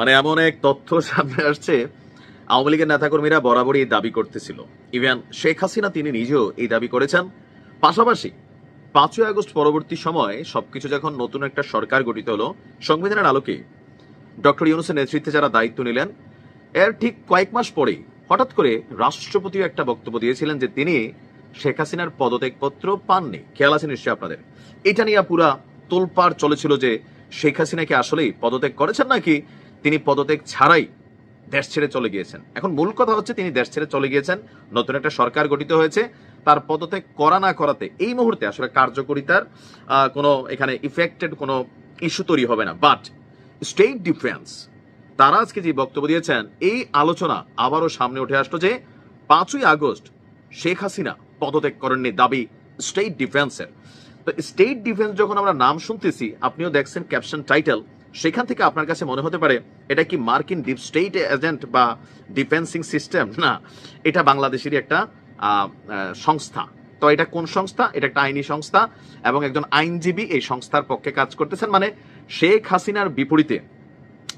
মানে এমন এক তথ্য সামনে আসছে। আওয়ামী লীগের নেতাকর্মীরা বরাবরই দাবি করতেছিল। ইভেন শেখ হাসিনা তিনি নিজেও এই দাবি করেছেন। পাশাপাশি পাঁচই আগস্ট পরবর্তী সময়ে সবকিছু যখন নতুন একটা সরকার গঠিত হলো, সংবিধানের আলোকে ডক্টর ইউনুসের নেতৃত্বে যারা দায়িত্ব নিলেন, এর ঠিক কয়েক মাস পরেই হঠাৎ করে রাষ্ট্রপতিও একটা বক্তব্য দিয়েছিলেন যে তিনি শেখ হাসিনার পদত্যাগপত্র পাননি। খেয়াল আছে নিশ্চয়ই আপনাদের। এটা নিয়ে পুরা তোলপাড় চলেছিল যে শেখ হাসিনাকে আসলেই পদত্যাগ করেছেন নাকি তিনি পদত্যাগ ছাড়াই দেশ ছেড়ে চলে গিয়েছেন। এখন মূল কথা হচ্ছে তিনি দেশ ছেড়ে চলে গিয়েছেন, নতুন একটা সরকার গঠিত হয়েছে, তার পদত্যাগ করা না করাতে এই মুহূর্তে আসলে কার্যকরিতার কোনো এখানে ইফেক্টেড কোনো ইস্যু তৈরি হবে না। বাট স্টেট ডিফেন্স তারা আজকে যে বক্তব্য দিয়েছেন, এই আলোচনা আবারও সামনে উঠে আসলো যে পাঁচই আগস্ট শেখ হাসিনা পদত্যাগ করেননি দাবি স্টেট ডিফেন্সের তো স্টেট ডিফেন্স যখন আমরা নাম শুনতেছি, আপনিও দেখছেন ক্যাপশন টাইটেল সেখান থেকে আপনার কাছে মনে হতে পারে, এটা কি মার্কিন ডিপ স্টেট এজেন্ট বা ডিফেন্সিং সিস্টেম? না, এটা বাংলাদেশেরই একটা সংস্থা। তো এটা কোন সংস্থা? এটা একটা আইনি সংস্থা এবং একজন আইনজীবী এই সংস্থার পক্ষে কাজ করতেছেন। মানে শেখ হাসিনার বিপরীতে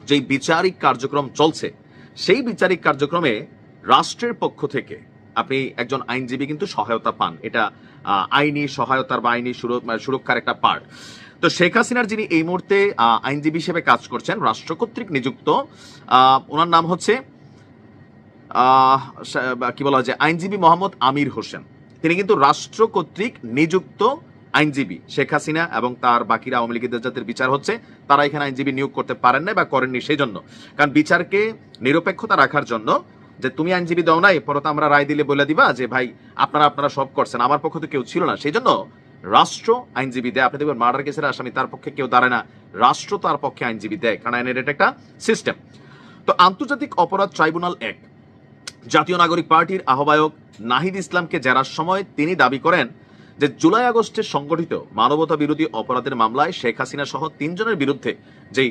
যেই বিচারিক কার্যক্রম চলছে, সেই বিচারিক কার্যক্রমে রাষ্ট্রের পক্ষ থেকে আপনি একজন আইনজীবী কিন্তু সহায়তা পান। এটা আইনি সহায়তার বা আইনি সুর- সুরক্ষার একটা পার্ট তো শেখ হাসিনার যিনি এই মুহূর্তে আইনজীবী হিসেবে কাজ করছেন, রাষ্ট্র কর্তৃক নিযুক্ত ওনার নাম হচ্ছে কি বলা হয় আইনজীবী মোহাম্মদ আমির হোসেন। তিনি কিন্তু রাষ্ট্র কর্তৃক নিযুক্ত আইনজীবী, শেখ হাসিনা এবং তার বাকিরা আওয়ামী লীগের যাদের বিচার হচ্ছে, তারা এখানে আইনজীবী নিয়োগ করতে পারেন না বা করেননি সেই জন্য কারণ বিচারকে নিরপেক্ষতা রাখার জন্য যে, তুমি আইনজীবী দাও নাই, পরে তো আমরা রায় দিলে বলে দিবা যে, ভাই, আপনারা আপনারা সব করছেন, আমার পক্ষ তো কেউ ছিল না। সেই জন্য রাষ্ট্র আইনজীবী দেয়। আপনি দেখবেন মার্ডার কেসের আসামি তার পক্ষে কেউ দাঁড়ায় না। রাষ্ট্র তার পক্ষে আইনজীবী দেয়। কারণ আইনের এটা একটা সিস্টেম তো আন্তর্জাতিক অপরাধ ট্রাইব্যুনাল এক। জাতীয় নাগরিক পার্টির আহ্বায়ক নাহিদ ইসলামকে জেরার সময় তিনি দাবি করেন যে জুলাই আগস্টে সংগঠিত মানবতা বিরোধী অপরাধের মামলায় শেখ হাসিনা সহ তিনজনের বিরুদ্ধে যেই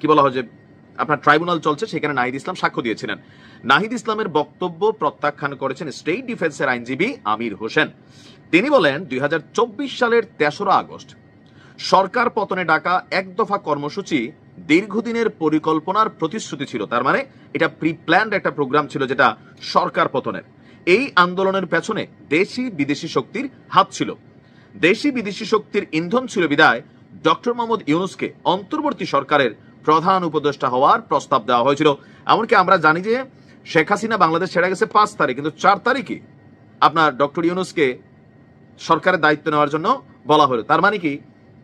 কি বলা হয় যে আপনার ট্রাইব্যুনাল চলছে, সেখানে নাহিদ ইসলাম সাক্ষ্য দিয়েছিলেন। নাহিদ ইসলামের বক্তব্য প্রত্যাখ্যান করেছেন স্টেট ডিফেন্সের আইনজীবী আমির হোসেন। তিনি বলেন, দুই সালের তেসরা আগস্ট, সরকার পতনে ডাকা এক দফা কর্মসূচি দীর্ঘদিনের পরিকল্পনার প্রতিশ্রুতি ছিল। তার মানে এটা প্রি প্ল্যান্ড একটা প্রোগ্রাম ছিল যেটা সরকার পতনের। এই আন্দোলনের পেছনে দেশি বিদেশি শক্তির হাত ছিল। দেশি বিদেশি শক্তির ইন্ধন ছিল বিদায়। ডক্টর মোহাম্মদ ইউনুসকে অন্তর্বর্তী সরকারের প্রধান উপদেষ্টা হওয়ার প্রস্তাব দেওয়া হয়েছিল। এমনকি আমরা জানি যে শেখ হাসিনা বাংলাদেশ ছেড়ে গেছে পাঁচ তারিখ, কিন্তু চার তারিখই আপনার ডক্টর ইউনুসকে সরকারের দায়িত্ব নেওয়ার জন্য বলা হলো। তার মানে কি,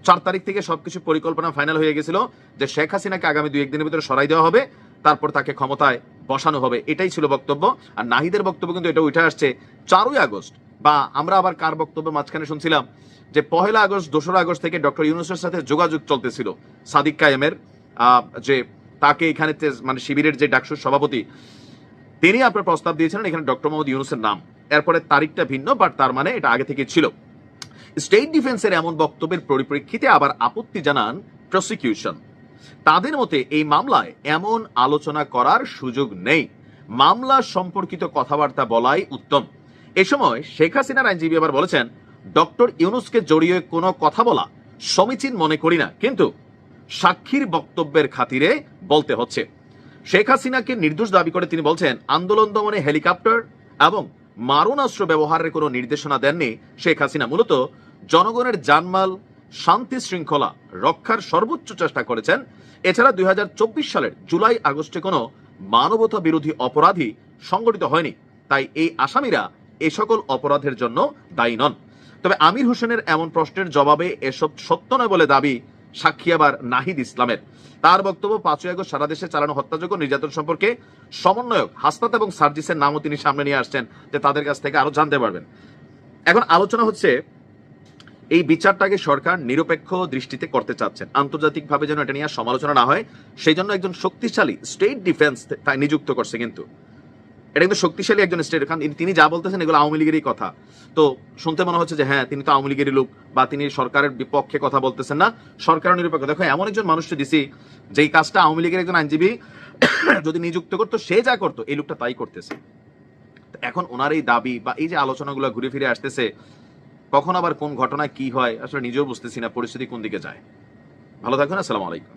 চার তারিখ থেকে সবকিছু পরিকল্পনা ফাইনাল হয়ে গেছিল যে শেখ হাসিনাকে আগামী দুই একদিনের ভিতরে সরাই দেওয়া হবে, তারপর তাকে ক্ষমতায় বসানো হবে। এটাই ছিল বক্তব্য। আর নাহিদের বক্তব্য কিন্তু এটা উঠে আসছে চারই আগস্ট। বা আমরা আবার কার বক্তব্য মাঝখানে শুনছিলাম যে পহেলা আগস্ট, দোসরা আগস্ট থেকে ডক্টর ইউনুসের সাথে যোগাযোগ চলতেছিল সাদিক কায়েমের। যে তাকে এখানে মানে শিবিরের যে ডাকসুর সভাপতি, তিনি আপনার প্রস্তাব দিয়েছিলেন, এখানে ডক্টর মোহাম্মদ ইউনুসের নাম। এরপরে তারিখটা ভিন্ন বাট তার মানে এটা আগে থেকে ছিল। স্টেট ডিফেন্সের এমন বক্তব্যের পরিপ্রেক্ষিতে আবার আপত্তি জানান প্রসিকিউশন তাদের মতে এই মামলায় এমন আলোচনা করার সুযোগ নেই। মামলা সম্পর্কিত কথাবার্তা বলাই উত্তম। এ সময় শেখ হাসিনার আইনজীবী আবার বলেছেন, ডক্টর ইউনুসকে জড়িয়ে কোনো কথা বলা সমীচীন মনে করি না। কিন্তু সাক্ষীর বক্তব্যের খাতিরে বলতে হচ্ছে। শেখ হাসিনাকে নির্দোষ দাবি করে তিনি বলছেন, আন্দোলন দমনে হেলিকপ্টার এবং মারণাস্ত্র ব্যবহারের কোনো নির্দেশনা দেননি শেখ হাসিনা। মূলত জনগণের জানমাল, শান্তি শৃঙ্খলা রক্ষার সর্বোচ্চ চেষ্টা করেছেন। এছাড়া দুই হাজার চব্বিশ সালের জুলাই আগস্টে কোনো মানবতা বিরোধী অপরাধী সংগঠিত হয়নি। তাই এই আসামিরা এ সকল অপরাধের জন্য দায়ী নন। তবে আমির হোসেনের এমন প্রশ্নের জবাবে এসব সত্য নয় বলে দাবি সাক্ষী আবার নাহিদ ইসলামের। তার বক্তব্য পাঁচই আগস্ট সারা দেশে চালানো হত্যাযোগ্য নির্যাতন সম্পর্কে সমন্বয়ক, হাসনাত এবং সার্জিসের নামও তিনি সামনে নিয়ে আসছেন যে তাদের কাছ থেকে আরও জানতে পারবেন। এখন আলোচনা হচ্ছে, এই বিচারটাকে সরকার নিরপেক্ষ দৃষ্টিতে করতে চাচ্ছেন। আন্তর্জাতিকভাবে যেন এটা নিয়ে সমালোচনা না হয়, সেই জন্য একজন শক্তিশালী স্টেট ডিফেন্স নিযুক্ত করছে কিন্তু। এটা কিন্তু শক্তিশালী একজন স্টেট, কারণ তিনি যা বলতেছেন এগুলো আওয়ামী লীগেরই কথা। তো শুনতে মনে হচ্ছে যে হ্যাঁ তিনি তো আওয়ামী লীগেরই লোক বা তিনি সরকারের বিপক্ষে কথা বলতেছেন না সরকার নিরপেক্ষ। দেখো, এমন একজন মানুষকে দিছি, যেই কাজটা আওয়ামী লীগের একজন আইনজীবী যদি নিযুক্ত করতো, সে যা করতো, এই লোকটা তাই করতেছে। এখন ওনার এই দাবি বা এই যে আলোচনাগুলো ঘুরে ফিরে আসতেছে, কখন আবার কোন ঘটনায় কি হয়, আসলে নিজেও বুঝতেছি না, পরিস্থিতি কোন দিকে যায়। ভালো থাকবেন, আসসালামু আলাইকুম।